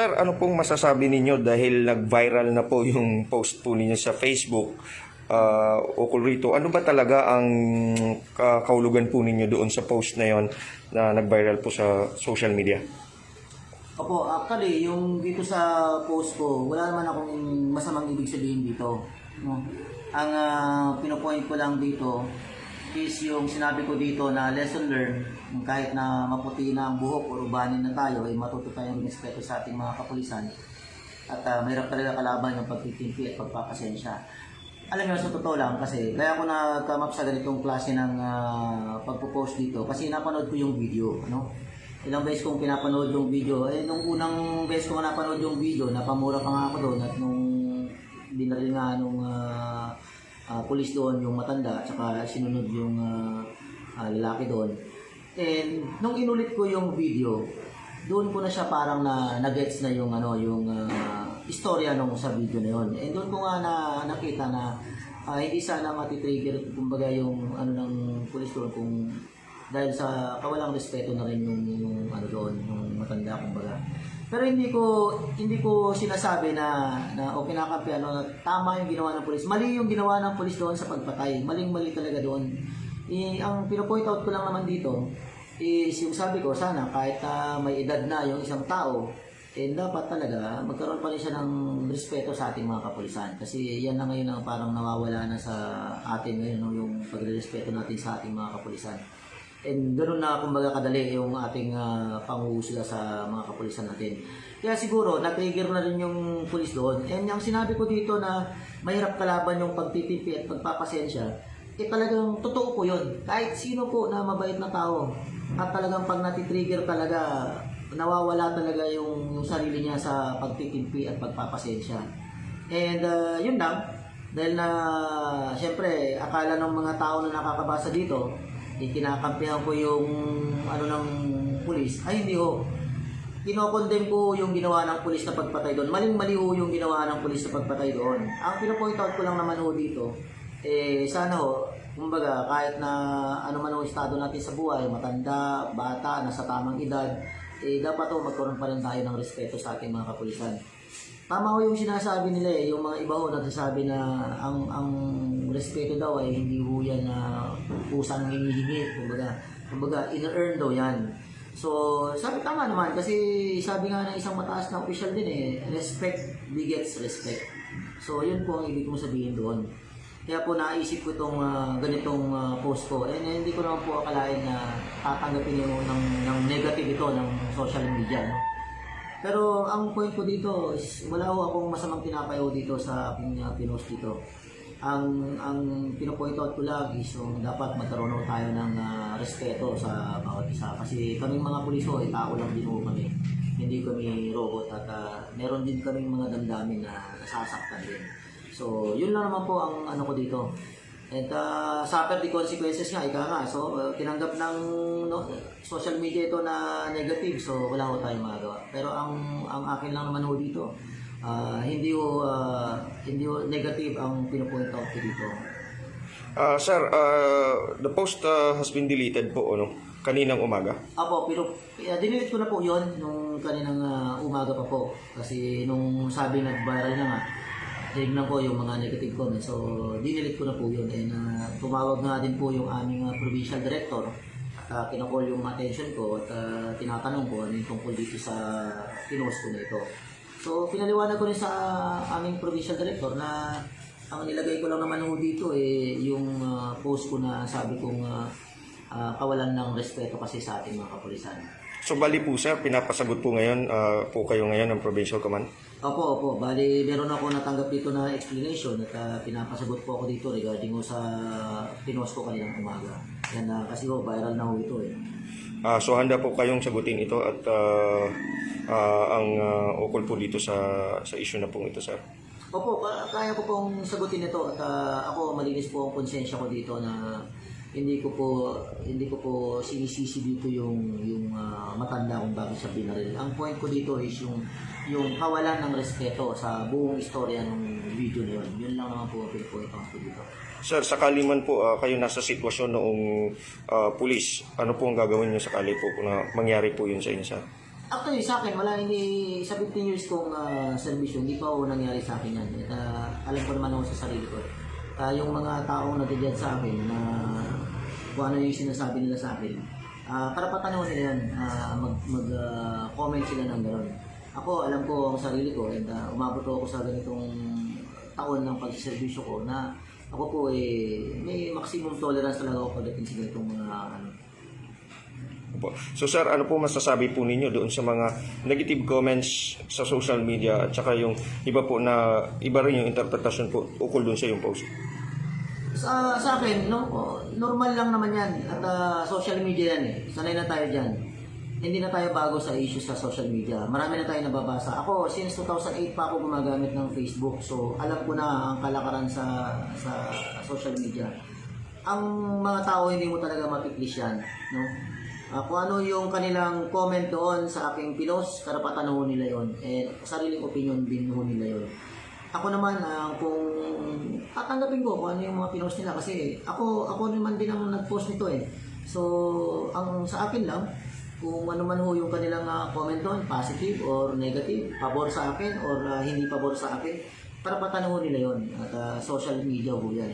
Sir, ano pong masasabi ninyo dahil nag-viral na po yung post po ninyo sa Facebook uh, ukol rito? Ano ba talaga ang ka- kahulugan po ninyo doon sa post na yon na nag-viral po sa social media? Opo, actually, yung dito sa post ko, wala naman akong masamang ibig sabihin dito. No? Ang ah, pinopoint ko lang dito is yung sinabi ko dito na lesson learned, kahit na maputi na ang buhok o ubanin na tayo, ay matuto tayong respeto sa ating mga kapulisan. At uh, mahirap talaga kalaban yung pagtitimpi at pagpapasensya. Alam niyo, sa totoo lang, kasi kaya ako nag-come up sa ganitong klase ng ah, pagpo-post dito, kasi napanood ko yung video, ano? Ilang beses kong pinapanood yung video, eh nung unang beses ko napanood yung video, napamura pa nga ako doon at nung binaril nga nung ah, ah, pulis doon yung matanda, at saka sinunod yung ah, ah, lalaki doon. And nung inulit ko yung video, doon ko na siya parang na nagets na yung ano yung ah, istorya nung sa video na yon. And doon ko nga na nakita na ah, hindi sana matitrigger kumbaga yung ano ng pulis doon kung dahil sa kawalang respeto na rin yung, yung ano doon, yung matanda kumbaga. Pero hindi ko hindi ko sinasabi na na o kinakampi ano na tama yung ginawa ng pulis. Mali yung ginawa ng pulis doon sa pagpatay. Maling-mali talaga doon. Eh, ang pino-point out ko lang naman dito is yung sabi ko sana kahit na may edad na yung isang tao eh dapat talaga magkaroon pa rin siya ng respeto sa ating mga kapulisan kasi yan na ngayon ang parang nawawala na sa atin ngayon yung pagre-respeto natin sa ating mga kapulisan. And ganoon na kumbaga kadali yung ating uh, panguhusga sa mga kapulisan natin. Kaya siguro, na-trigger na rin yung pulis doon. And yung sinabi ko dito na mahirap kalaban yung pagtitipi at pagpapasensya, eh talagang totoo po yun. Kahit sino po na mabait na tao, at talagang pag natitrigger talaga, nawawala talaga yung, yung sarili niya sa pagtitimpi at pagpapasensya. And uh, yun lang, dahil na siyempre akala ng mga tao na nakakabasa dito, ikinakampihan ko yung ano ng pulis. Ay hindi ho. Kinokondem ko yung ginawa ng pulis na pagpatay doon. Maling-mali ho yung ginawa ng pulis na pagpatay doon. Ang pinapoint out ko lang naman ho dito, eh sana ho, kumbaga kahit na ano man ho estado natin sa buhay, matanda, bata, nasa tamang edad, eh dapat ho magkaroon pa rin tayo ng respeto sa ating mga kapulisan. Tama ho yung sinasabi nila eh, yung mga iba ho nagsasabi na ang ang respeto daw ay hindi ho yan na kusang hinihingi, kumbaga, kumbaga in-earn daw yan. So, sabi tama naman kasi sabi nga ng isang mataas na official din eh, respect begets respect. So, yun po ang ibig kong sabihin doon. Kaya po naisip ko itong ah, ganitong ah, post ko. And eh, hindi ko naman po akalain na tatanggapin yung ng, ng negative ito ng social media. No? Pero ang point ko dito is wala ho akong masamang tinapayaw dito sa aking uh, pinost dito. Ang ang pino-point out ko lang is yung dapat magkaroon tayo ng ah, respeto sa bawat isa kasi kaming mga pulis ho, eh, tao lang din ho kami. Hindi kami robot at ah, meron din kaming mga damdamin na nasasaktan din. So, yun lang naman po ang ano ko dito. And uh, suffer the consequences nga, ika nga. So, uh, tinanggap ng no, social media ito na negative. So, wala ko tayong magagawa. Pero ang ang akin lang naman ho dito, ah, hindi ho, ah, hindi ho negative ang pinupoint out ko dito. Ah, sir, ah, the post ah, has been deleted po ano, kaninang umaga. Apo, pero uh, dinilit ko na po yon nung kaninang ah, umaga pa po. Kasi nung sabi nag-viral na nga, tinignan ko yung mga negative comments. So, dinilit ko na po yun. And ah, tumawag nga din po yung aming ah, provincial director. At uh, kinakall yung attention ko at ah, tinatanong ko ano yung tungkol dito sa pinost ko na ito. So, pinaliwanag ko rin sa aming provincial director na ang nilagay ko lang naman ho dito eh yung ah, post ko na sabi kong ah, ah, kawalan ng respeto kasi sa ating mga kapulisan. So bali po sir, pinapasagot po ngayon ah, po kayo ngayon ng Provincial Command. Opo, opo. Bali, meron ako natanggap dito na explanation at ah, pinapasagot po ako dito regarding sa pinost ko kaninang umaga. Yan na kasi ho, viral na ho ito eh. Ah, so handa po kayong sagutin ito at ah, ah, ang ah, ukol po dito sa sa issue na pong ito sir. Opo, ka- kaya ko pong sagutin ito at ah, ako malinis po ang konsensya ko dito na hindi ko po hindi ko po sinisisi dito yung yung ah, matanda kung bakit siya binaril. Ang point ko dito is yung yung kawalan ng respeto sa buong istorya ng video na yun. Yun lang naman po ang pinpoint out ko dito. Sir, sakali man po ah, kayo nasa sitwasyon noong ah, pulis, ano po ang gagawin niyo sakali po na mangyari po yun sa inyo sir? Actually, sa akin, wala hindi, sa 15 years kong uh, servisyo, hindi pa ako nangyari sa akin yan. At, ah, alam ko naman ako sa sarili ko. Ah, yung mga taong nagdadyan sa akin na kung ano yung sinasabi nila sa akin, ah karapatan naman nila yan, ah, mag, mag comment sila ng gano'n. Ako, alam ko ang sarili ko, and uh, umabot ako sa ganitong taon ng pagsiservisyo ko na ako po eh, may maximum tolerance talaga ako pagdating sa ganitong mga ano, Opo. So sir, ano po masasabi po ninyo doon sa mga negative comments sa social media at saka yung iba po na iba rin yung interpretasyon po ukol doon sa yung post? Sa, sa akin, no, normal lang naman yan. At ah, social media yan eh. Sanay na tayo dyan. Hindi na tayo bago sa issues sa social media. Marami na tayo nababasa. Ako, since 2008 pa ako gumagamit ng Facebook. So, alam ko na ang kalakaran sa, sa social media. Ang mga tao, hindi mo talaga mapiplis yan. No? Ah, kung ano yung kanilang comment doon sa aking pinost, karapatan ho nila yon. Eh, sariling opinion din ho nila yon. Ako naman, ah, kung tatanggapin ko kung ano yung mga pinost nila kasi ako ako naman din ang nag-post nito eh. So, ang sa akin lang, kung ano man ho yung kanilang ah, comment doon, positive or negative, pabor sa akin or ah, hindi pabor sa akin, karapatan ho nila yon At ah, social media ho yan.